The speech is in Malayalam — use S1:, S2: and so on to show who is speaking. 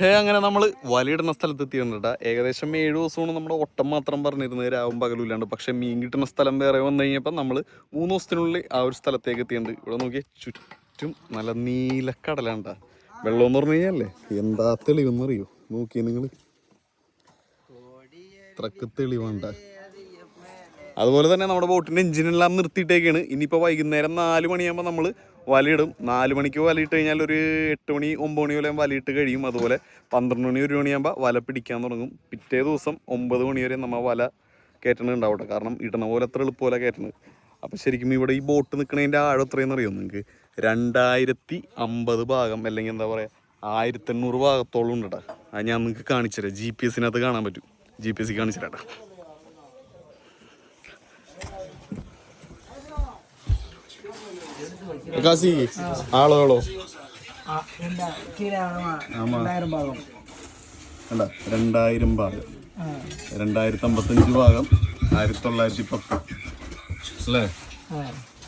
S1: പക്ഷേ അങ്ങനെ നമ്മൾ വലയിടുന്ന സ്ഥലത്ത് എത്തിയിട്ടുണ്ട് ഏകദേശം ഏഴ് ദിവസമാണ് നമ്മുടെ ഒട്ടം മാത്രം പറഞ്ഞിരുന്നത്. രാവും പകലും ഇല്ലാണ്ട്. പക്ഷെ മീൻ കിട്ടുന്ന സ്ഥലം വേറെ വന്നു കഴിഞ്ഞപ്പോൾ നമ്മൾ മൂന്ന് ദിവസത്തിനുള്ളിൽ ആ ഒരു സ്ഥലത്തേക്ക് എത്തിയിട്ടുണ്ട്. ഇവിടെ നോക്കിയാൽ ചുറ്റും നല്ല നീലക്കടലാണ്ട വെള്ളം എന്ന് പറഞ്ഞു കഴിഞ്ഞാലേ എന്താ തെളിവെന്ന് അറിയോ? നോക്കിയേ നിങ്ങൾ ഇത്രക്ക് തെളിവാണ്ട അതുപോലെ തന്നെ നമ്മുടെ ബോട്ടിന്റെ എഞ്ചിനെല്ലാം നിർത്തിയിട്ടേക്കാണ്. ഇനിയിപ്പോൾ വൈകുന്നേരം നാല് മണിയാകുമ്പോൾ നമ്മൾ വലയിടും. നാല് മണിക്ക് വലയിട്ട് കഴിഞ്ഞാൽ ഒരു എട്ട് മണി ഒമ്പത് മണി വരെ വലയിട്ട് കഴിയും. അതുപോലെ പന്ത്രണ്ട് മണി ഒരു മണിയാകുമ്പോൾ വല പിടിക്കാൻ തുടങ്ങും. പിറ്റേ ദിവസം ഒമ്പത് മണി വരെ നമ്മൾ വല കയറ്റണത് ഉണ്ടാവട്ടെ കാരണം ഇടണ പോലെ അത്ര എളുപ്പമല്ല കയറ്റണത് അപ്പോൾ ശരിക്കും ഇവിടെ ഈ ബോട്ട് നിൽക്കുന്നതിന്റെ ആഴം എത്രയെന്ന് അറിയോ നിങ്ങൾക്ക് രണ്ടായിരത്തി അമ്പത് ഭാഗം അല്ലെങ്കിൽ എന്താ പറയുക ആയിരത്തി എണ്ണൂറ് ഭാഗത്തോളം ഉണ്ട് കേട്ടോ. അത് ഞാൻ നിങ്ങൾക്ക് കാണിച്ചു തരാം ജി പി എസിനകത്ത് കാണാൻ പറ്റും. ജി പി എസ് സി കാണിച്ചു തരാം
S2: എന്താ കീഴാണ് രണ്ടായിരം ഭാഗം.
S1: അല്ല രണ്ടായിരം ഭാഗം.
S2: ആ,
S1: രണ്ടായിരത്തി അമ്പത്തഞ്ച് ഭാഗം ആയിരത്തി തൊള്ളായിരത്തി പത്ത്. അല്ലേ?
S2: ആ.